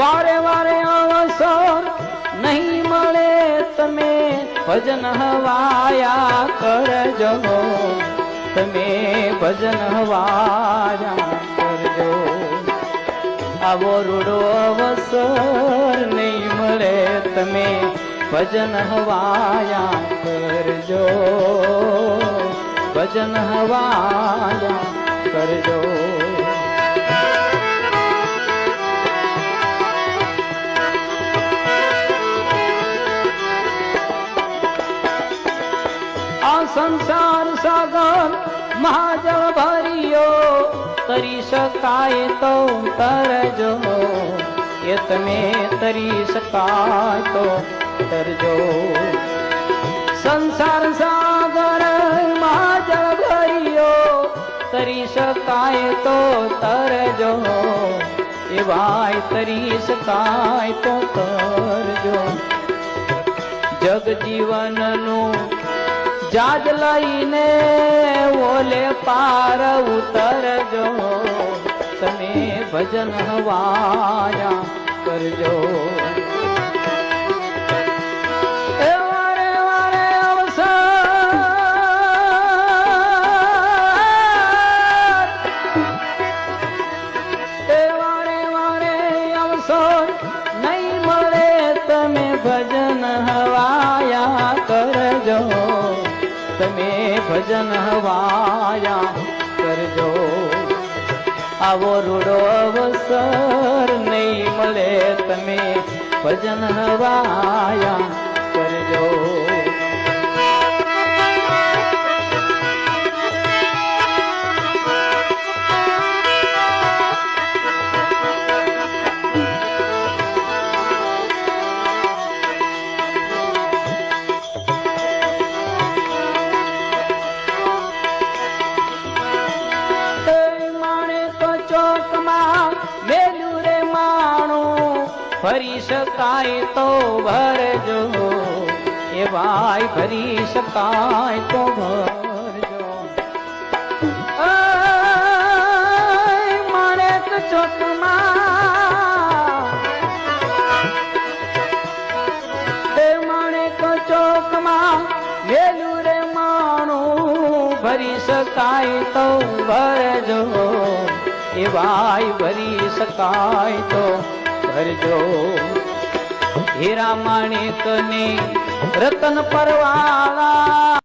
વારે વારે અવસર નહીં મળે તમે ભજન હવાયા કરજો. તમે ભજન હવાયા કરજો. આવો રૂડો અવસર નહીં મળે તમે ભજન હવાયા કરજો. ભજન હવાયા કરજો. સાગર મહાજળ ભર્યો. તરી શકાય તો તરજો એ તમે તરી શકાય તો તરજો સંસાર સાગર મહાજળ ભર્યો. તરી શકાય તો તરજો એ ભાઈ તરી શકાય તો તરજો જગ જીવનનું જાજ લઈને ઓલે પાર ઉતરજો. તમે ભજન હવાયા ભજન હવાયા કરજો. આવો રૂડો અવસર નહીં મળે તમે ભજન હવાયા. તો ચોકમાં મેલું રે માણું, ફરી શકાય તો ભરજો. એ ભાઈ ફરી શકાય તો ભરજો. માણે ચોકમાં. માણેક ચોકમાં વેલું રે માણું ભરી શકાય તો ભરજો. એ ભાઈ ભરી શકાય તો ભરજો હીરા માણેક ને રતન પરવાળા